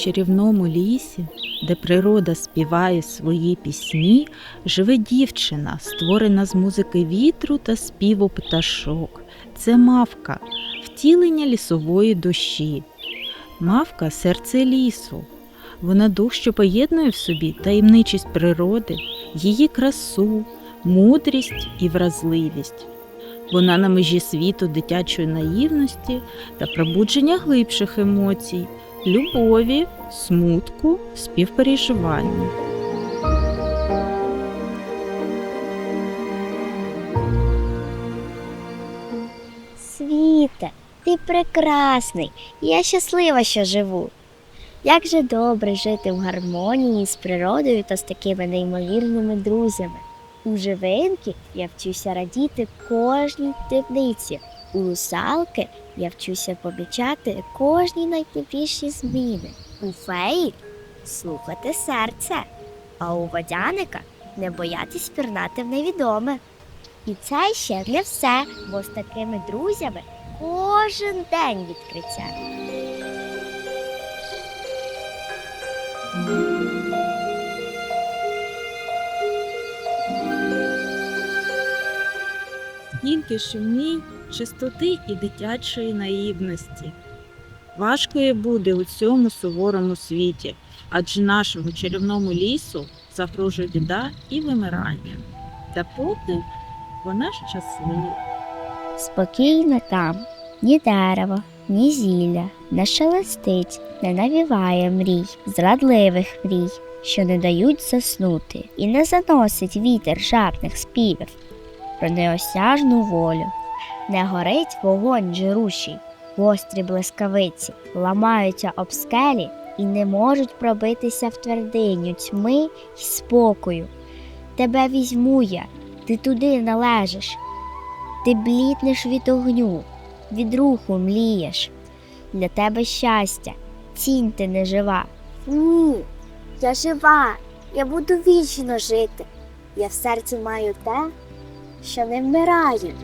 чарівному лісі, де природа співає свої пісні, живе дівчина, створена з музики вітру та співу пташок. Це мавка, втілення лісової душі. Мавка серце лісу. Вона дух, що поєднує в собі таємничість природи, її красу, мудрість і вразливість. Вона на межі світу дитячої наївності та пробудження глибших емоцій, любові, смутку, співпереживання. Світе, ти прекрасний. Я щаслива, що живу. Як же добре жити в гармонії з природою та з такими неймовірними друзями. У живинки я вчуся радіти кожній дрібниці. У русалки я вчуся помічати кожні найтепліші зміни. У феї слухати серце, а у водяника не боятись пірнати в невідоме. І це ще не все, бо з такими друзями кожен день відкриття. Скільки ж чистоти і дитячої наївності. Важко їй буде у цьому суворому світі, адже нашому чарівному лісу загрожує біда і вимирання. Та поки вона щаслива. Спокійно там ні дерево, ні зілля не шелестить, не навіває мрій, зрадливих мрій, що не дають заснути, і не заносить вітер жадних співів про неосяжну волю. Не горить вогонь жирущий, гострі блискавиці, ламаються об скелі і не можуть пробитися в твердиню тьми й спокою. Тебе візьму я, ти туди належиш, ти бліднеш від огню, від руху млієш. Для тебе щастя, цінь ти не жива. Ні, я жива, я буду вічно жити. Я в серці маю те, що не вмирає.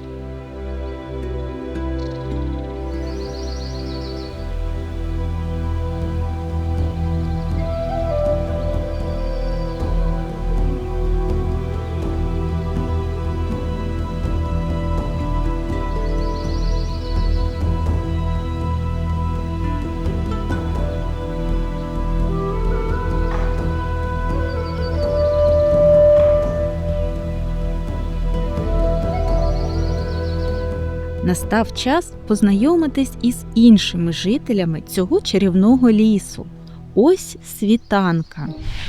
Настав час познайомитись із іншими жителями цього чарівного лісу. Ось світанка.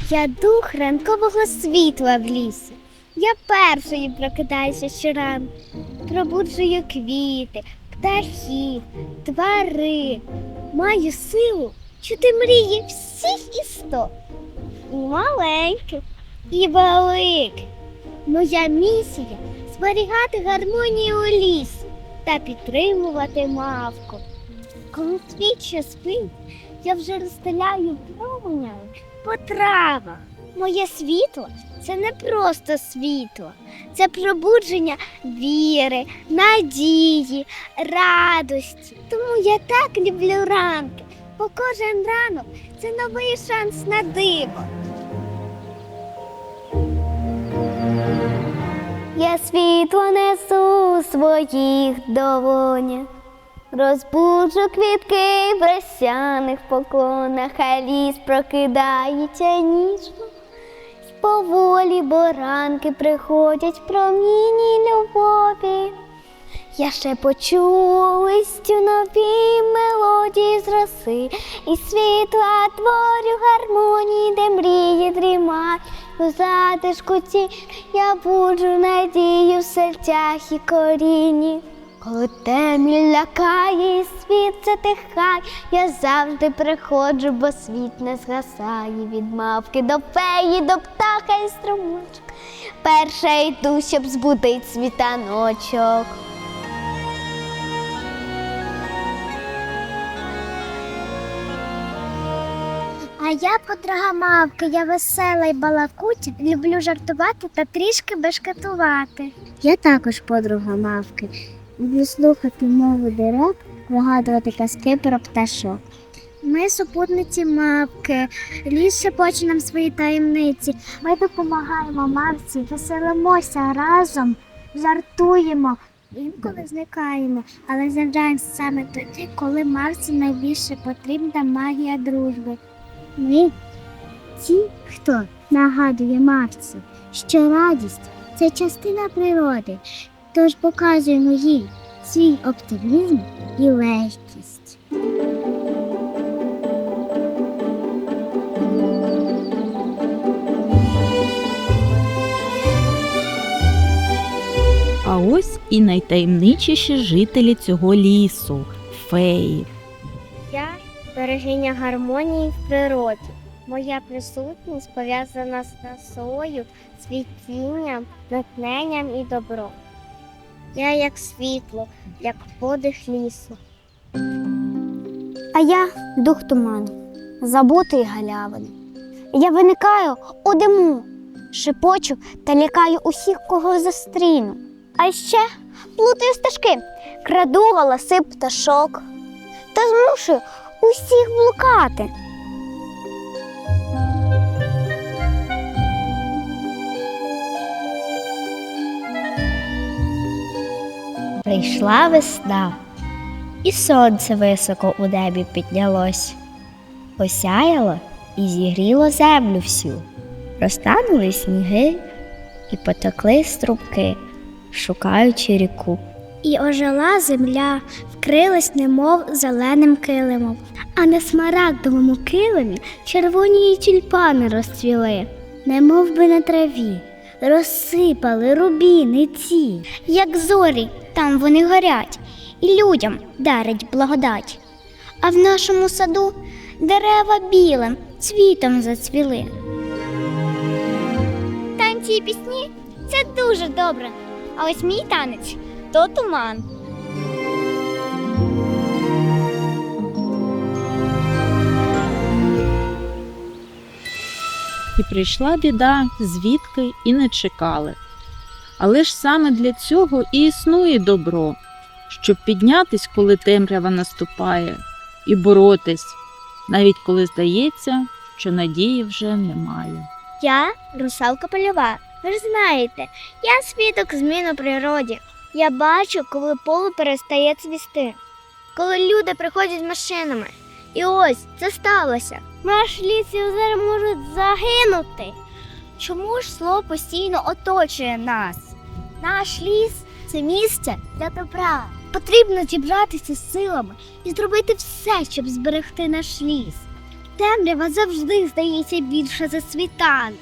Я дух ранкового світла в лісі. Я першою прокидаюся щоранку, пробуджую квіти, птахів, тварин. Маю силу чути мрії всіх істот. І маленьких, і великих. Моя місія зберігати гармонію у лісі та підтримувати мавку. Коли світ ще спить, я вже розстеляю променями по травах. Моє світло це не просто світло, це пробудження віри, надії, радості. Тому я так люблю ранки, бо кожен ранок це новий шанс на диво. Я світло несу своїх долонях. Розбуджу квітки в росяних поклонах, а ліс прокидається ніжно. Поволі боранки приходять проміні любові. Я ще почула листю нові мелодії з роси, і світла творю гармонії, у затишку ці я буджу надію в серцях і корінні. Коли темінь лякає і світ затихає, я завжди приходжу, бо світ не згасає від мавки до феї, до птаха і струмочок. Перша йду, щоб збудить світаночок. А я подруга мавки, я весела й балакуча, люблю жартувати та трішки бешкетувати. Я також подруга мавки. Люблю слухати мову дерев, вигадувати казки про пташок. Ми супутниці мавки, ліс шепоче нам свої таємниці. Ми допомагаємо мавці, веселимося разом, жартуємо. Інколи зникаємо, але завжди саме тоді, коли мавці найбільше потрібна магія дружби. Ми ті, хто нагадує мавці, що радість це частина природи, тож показуємо їй свій оптимізм і легкість. А ось і найтаємничіші жителі цього лісу феї. Я берегиня гармонії в природі. Моя присутність пов'язана з красою, світінням, натхненням і добром. Я як світло, як подих лісу. А я дух туману, забутий галявини. Я виникаю у диму, шепочу та лякаю усіх, кого застріну. А ще плутаю стежки, краду голоси пташок та змушую усіх блукати. Прийшла весна, і сонце високо у небі піднялось, осяяло і зігріло землю всю, розтанули сніги і потекли струмки, шукаючи ріку. І ожила земля, вкрилась немов зеленим килимом, а на смарагдовому килимі червоні тюльпани розцвіли, немов би на траві, розсипали рубіни ці, як зорі, там вони горять, і людям дарить благодать. А в нашому саду дерева білим цвітом зацвіли. Танці і пісні це дуже добре. А ось мій танець то туман. І прийшла біда, звідки і не чекали. Але ж саме для цього і існує добро, щоб піднятись, коли темрява наступає, і боротись, навіть коли здається, що надії вже немає. Я русалка польова. Ви ж знаєте, я свідок змін у природі. Я бачу, коли поле перестає цвісти, коли люди приходять машинами. І ось це сталося. Наш ліс і озера можуть загинути. Чому ж зло постійно оточує нас? Наш ліс це місце для добра. Потрібно зібратися з силами і зробити все, щоб зберегти наш ліс. Темрява завжди здається більше за світанок.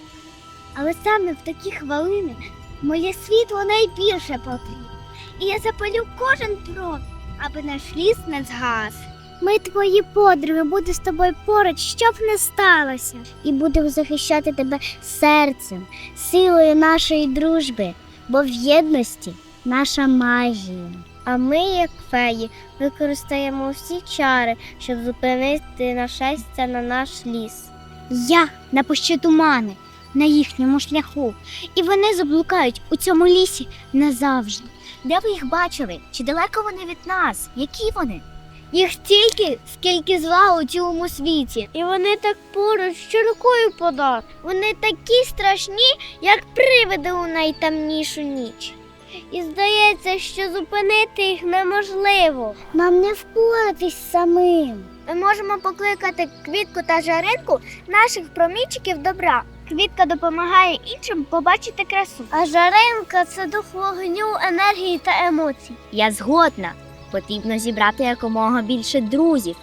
Але саме в такі хвилини моє світло найбільше потрібно. І я запалю кожен трон, аби наш ліс не згас. Ми твої подруги, буде з тобою поруч, що б не сталося. І будемо захищати тебе серцем, силою нашої дружби, бо в єдності наша магія. А ми, як феї, використаємо всі чари, щоб зупинити нашестя на наш ліс. Я напущу тумани на їхньому шляху, і вони заблукають у цьому лісі назавжди. Де ви їх бачили? Чи далеко вони від нас? Які вони? Їх стільки, скільки зла у цілому світі. І вони так поруч, що рукою подав. Вони такі страшні, як привиди у найтемнішу ніч. І здається, що зупинити їх неможливо. Нам не впоратись самим. Ми можемо покликати квітку та жаринку наших промінчиків добра. Квітка допомагає іншим побачити красу. А жаринка це дух вогню, енергії та емоцій. Я згодна. Потрібно зібрати якомога більше друзів.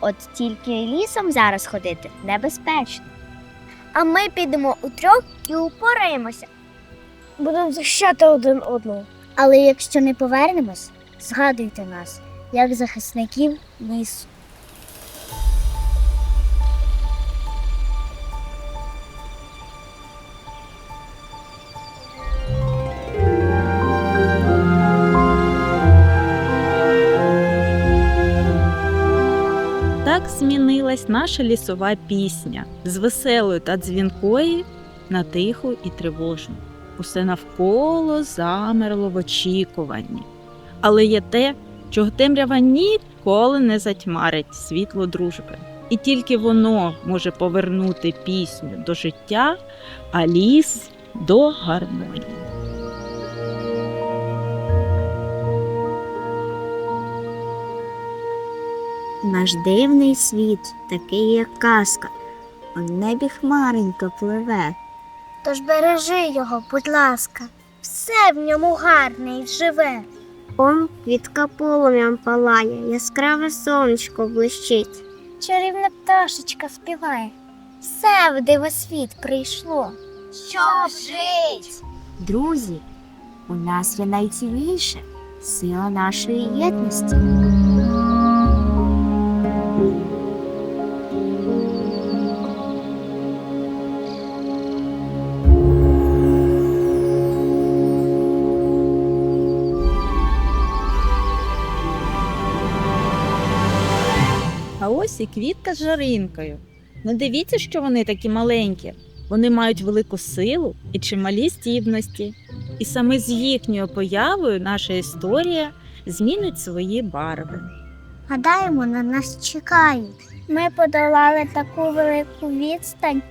От тільки лісом зараз ходити небезпечно. А ми підемо у трьох і упораємося. Будемо захищати один одного. Але якщо не повернемось, згадуйте нас, як захисників лісу. Змінилась наша лісова пісня з веселої та дзвінкої на тиху і тривожну. Усе навколо замерло в очікуванні. Але є те, чого темрява ніколи не затьмарить світло дружби. І тільки воно може повернути пісню до життя, а ліс до гармонії. Наш дивний світ, такий як казка, у небі хмаренько пливе. Тож бережи його, будь ласка, все в ньому гарне і живе. Он квітка полум'ям палає, яскраве сонечко блищить. Чарівна пташечка співає. Все в дивосвіт прийшло. Що жить? Друзі, у нас є найцінніше сила нашої єдності. А ось і квітка з жаринкою. Не дивіться, що вони такі маленькі. Вони мають велику силу і чималі здібності. І саме з їхньою появою наша історія змінить свої барви. Гадаємо, на нас чекають. Ми подолали таку велику відстань.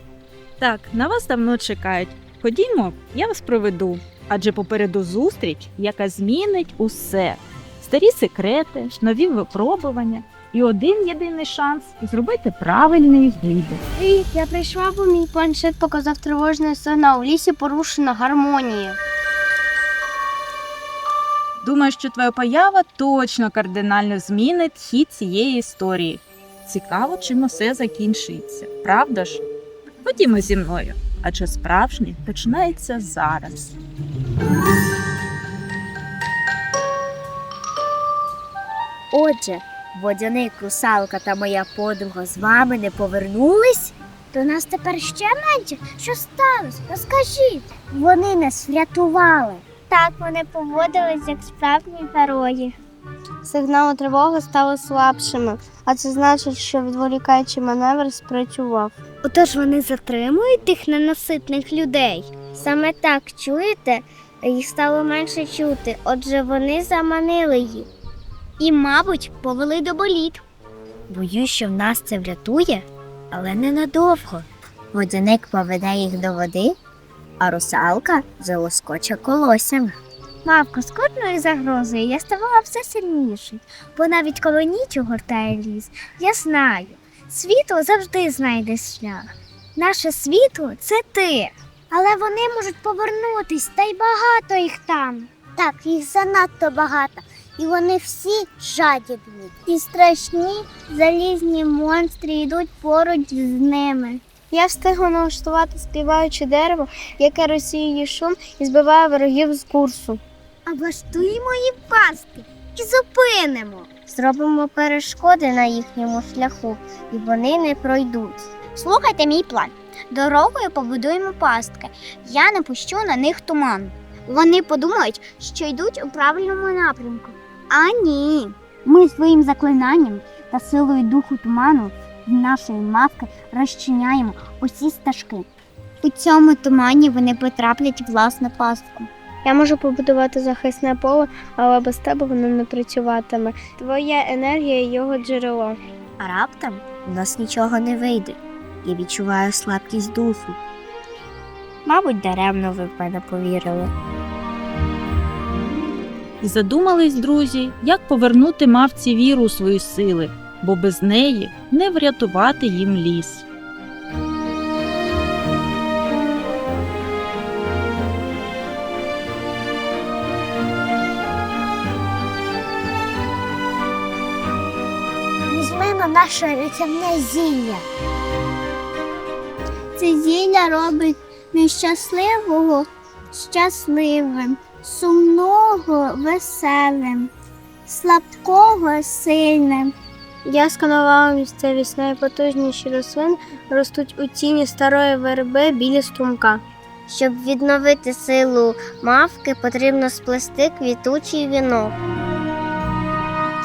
Так, на вас давно чекають. Ходімо, я вас проведу. Адже попереду зустріч, яка змінить усе: старі секрети, нові випробування і один єдиний шанс зробити правильний вибір. Привіт, я прийшла, бо мій планшет показав тривожний сигнал. У лісі порушена гармонія. Думаю, що твоя поява точно кардинально змінить хід цієї історії. Цікаво, чим усе закінчиться, правда ж? Ходімо зі мною, адже справжнє починається зараз. Отже, водяник, русалка та моя подруга з вами не повернулись? То нас тепер ще менше. Що сталося? Розкажіть. Вони нас врятували. Так, вони поводились як справжні герої. Сигнали тривоги стали слабшими, а це значить, що відволікаючий маневр спрацював. Отож вони затримують тих ненаситних людей. Саме так чуєте, їх стало менше чути, отже, вони заманили їх. І, мабуть, повели до боліт. Боюсь, що в нас це врятує, але ненадовго. Водяник поведе їх до води, а русалка залоскоче колоссями. Мавко, з кожною загрозою я ставала все сильнішою, бо навіть коли ніч огортає ліс, я знаю, світло завжди знайде шлях. Наше світло це ти. Але вони можуть повернутись, та й багато їх там. Так, їх занадто багато, і вони всі жадібні. І страшні залізні монстри йдуть поруч з ними. Я встигла налаштувати співаюче дерево, яке розсіює шум і збиває ворогів з курсу. А влаштуємо їм пастки і зупинимо. Зробимо перешкоди на їхньому шляху, і вони не пройдуть. Слухайте мій план. Дорогою побудуємо пастки. Я не пущу на них туман. Вони подумають, що йдуть у правильному напрямку. А ні. Ми своїм заклинанням та силою духу туману в нашої мавки розчиняємо усі стежки. У цьому тумані вони потраплять в власну пастку. Я можу побудувати захисне поле, але без тебе воно не працюватиме. Твоя енергія його джерело. А раптом у нас нічого не вийде. Я відчуваю слабкість духу. Мабуть, даремно ви в мене повірили. І задумались друзі, як повернути мавці віру у свої сили, бо без неї не врятувати їм ліс. Візьмемо наше рятівне зілля. Це зілля робить нещасливого щасливим, сумного веселим, слабкого сильним. Я сканувала місцевість найпотужніші рослин ростуть у тіні старої верби біля струмка. Щоб відновити силу мавки, потрібно сплести квітучий вінок.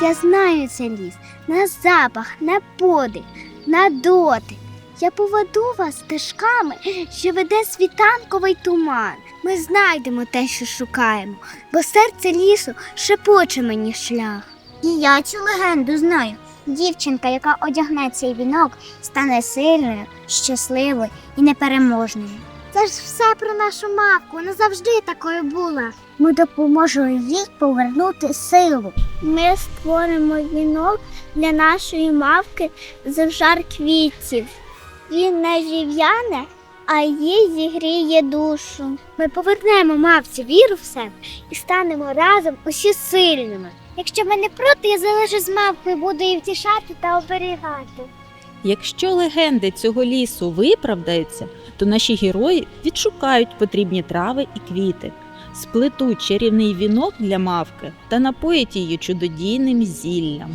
Я знаю цей ліс на запах, на подих, на дотик. Я поведу вас стежками, що веде світанковий туман. Ми знайдемо те, що шукаємо, бо серце лісу шепоче мені шлях. І я цю легенду знаю. Дівчинка, яка одягне цей вінок, стане сильною, щасливою і непереможною. Це ж все про нашу мавку, вона завжди такою була. Ми допоможемо їй повернути силу. Ми створимо вінок для нашої мавки з жар квітів. Він не жив'яне, а їй зігріє душу. Ми повернемо мавці віру в себе і станемо разом усі сильними. Якщо ми не проти, я залишу з мавкою, буду її втішати та оберігати. Якщо легенди цього лісу виправдаються, то наші герої відшукають потрібні трави і квіти, сплетуть чарівний вінок для мавки та напоять її чудодійним зіллям.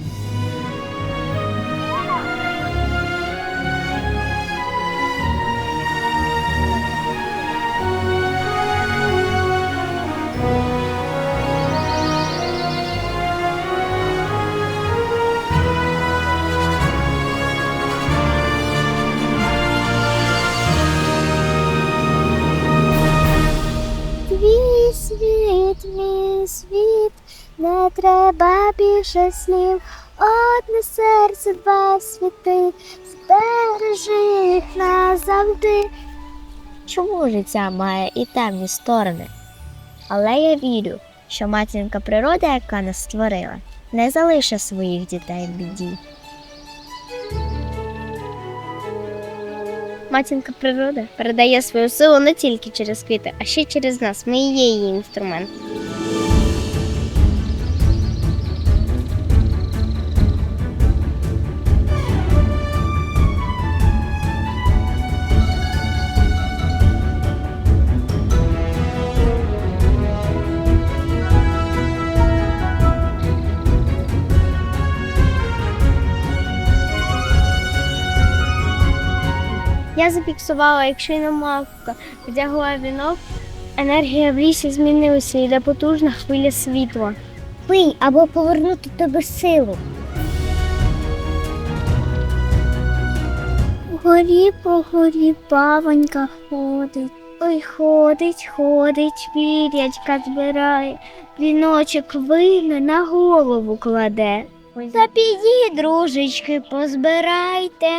Треба більше слів. Одне серце, два світи, збережи їх назавжди. Чому життя має і темні сторони? Але я вірю, що матінка природа, яка нас створила, не залишить своїх дітей в біді. Матінка природа передає свою силу не тільки через квіти, а ще через нас. Ми є її інструмент. Я зафіксувала, якщо й мавка вдягла вінок, енергія в лісі змінилася, йде потужна хвиля світла. Пий або повернути тобі силу. Горі по горі павонька ходить. Ой, ходить, ходить, пірячка збирає, віночок вийме на голову кладе. Та підіть, дружечки, позбирайте,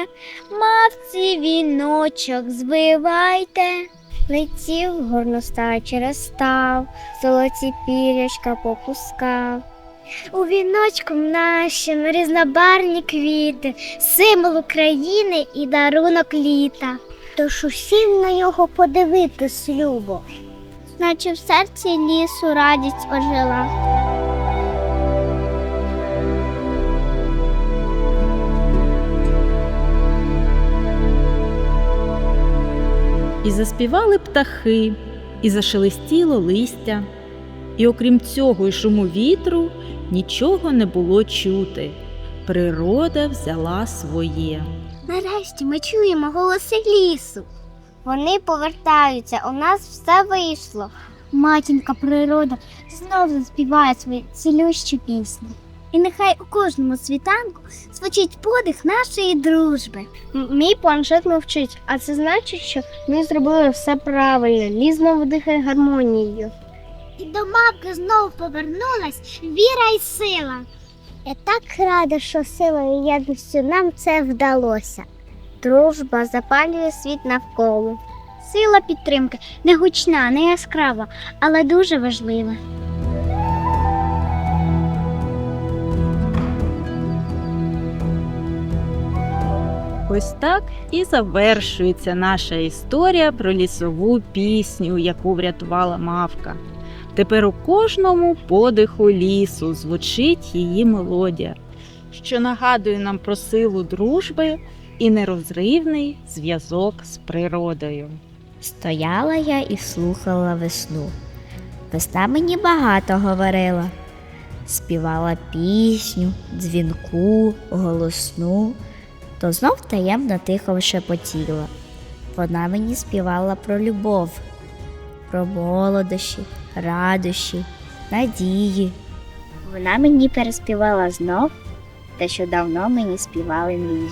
мавці віночок звивайте. Летів горностай через став, золоті пірячка попускав. У віночку нашим різнобарні квіти, символ України і дарунок літа. Тож усім на його подивитись любо, наче в серці лісу радість ожила. І заспівали птахи, і зашелестіло листя. І окрім цього й шуму вітру, нічого не було чути. Природа взяла своє. Нарешті ми чуємо голоси лісу. Вони повертаються, у нас все вийшло. Матінка природа знов заспіває свої цілющі пісні. І нехай у кожному світанку звучить подих нашої дружби. Мій планшет мовчить, а це значить, що ми зробили все правильно. Ліс знову дихає гармонією. І до мавки знову повернулась віра і сила. Я так рада, що силою і єдністю нам це вдалося. Дружба запалює світ навколо. Сила підтримки не гучна, не яскрава, але дуже важлива. Ось так і завершується наша історія про лісову пісню, яку врятувала мавка. Тепер у кожному подиху лісу звучить її мелодія, що нагадує нам про силу дружби і нерозривний зв'язок з природою. Стояла я і слухала весну. Весна мені багато говорила, співала пісню, дзвінку, голосну, то знов таємно тихо шепотіла. Вона мені співала про любов, про молодощі, радощі, надії. Вона мені переспівала знов те, що давно мені співали мрії.